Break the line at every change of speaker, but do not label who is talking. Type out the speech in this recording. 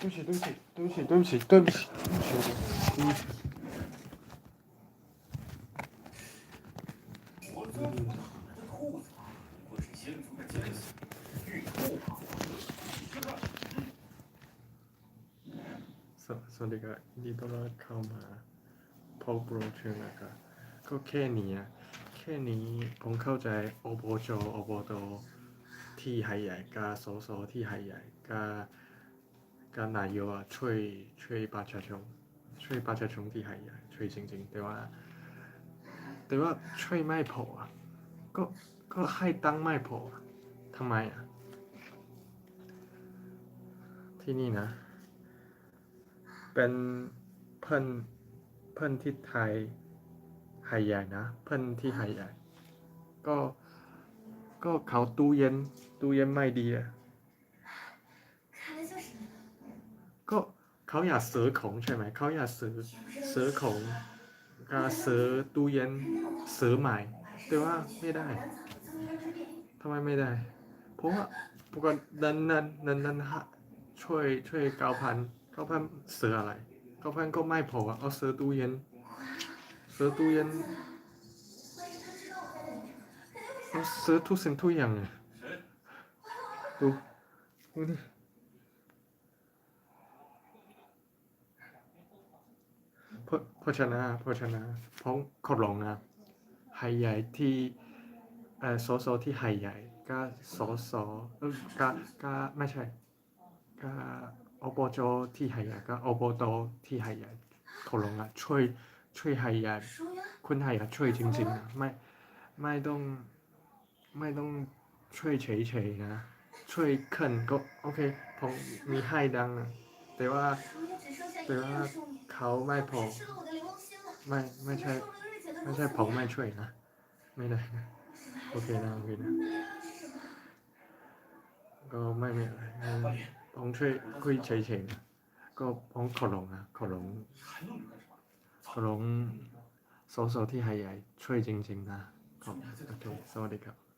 对不起，对不起，对不起，对不起，对不起，对不起，对不起。
我这这兔子啊，不是新出的惊喜，玉兔啊，你这个
สวสวัสดีครับยินดีต้อนรับเข้ามาพบโปรเชอร์นะครับก็แค่นี้อะแค่นี้ผมเข้าใจอบจอบตที่หายใหญ่กาสสที่หายใหญ่กา กานายกอะช่วยช่วยประชาชนช่วยประชาชนที่หายใหญ่ช่วยจริงๆ แต่ว่า แต่ว่าช่วยไม่พออะก็ก็ให้ตั้งไม่พออะทำไมอะ ที่นี่นะ เป็นเพื่อนเพื่อนที่ไทยหายใหญ่นะเพื่อนที่หายใหญ่ก็ก็เขาตู้เย็นตู้เย็นไม่ดีอะ ก็เขาอยากซื้อของใช่ไหมเขาอยากซื้อซื้อของก็ซื้อตู้เย็นซื้อใหม่ แต่ว่าไม่ได้ทำไมไม่ได้ เพราะว่าปกตินั้นนั้นนั้นนั้ช่วยช่วยเก้าพันเก้าพันซื้ออะไรเก้าพันก็ไม่พอเอาซื้อตู้เย็นซื้อตู้เย็นซื้อทุกสิ่งทุกอย่างเลยดูดูดิ พชนะพชนะพ้องขอรองนะไฮใหญ่ที่เออสอสอที่หไยใหญ่ก็สอสอก็ก็ไม่ใช่ก็อบจที่หไยใหญ่ก็อบตที่หไยใหญ่ขอร้องนะช่วยช่วยหไยใหญ่คนไยใหญ่ช่วยจริงๆนะไม่ไม่ต้องไม่ต้องช่วยเฉยๆนะ ช่วยขึ้นก็โอเคผงมีให้ดังนะแต่ว่า
แต่ว่า
เขาไม่พอไม่ไม่ใช่ ไม่ใช่ผมไม่ช่วยนะ ไม่ได้นะโอเคนะโอเคนะก็ไม่ไม่อะไรผมช่วยคุยเฉยๆก็ผมขอลงนะขอลงขอลงโซวซที่หายใหญ่ช่วยจริงๆนะขอบโอเคสวัสดีครับ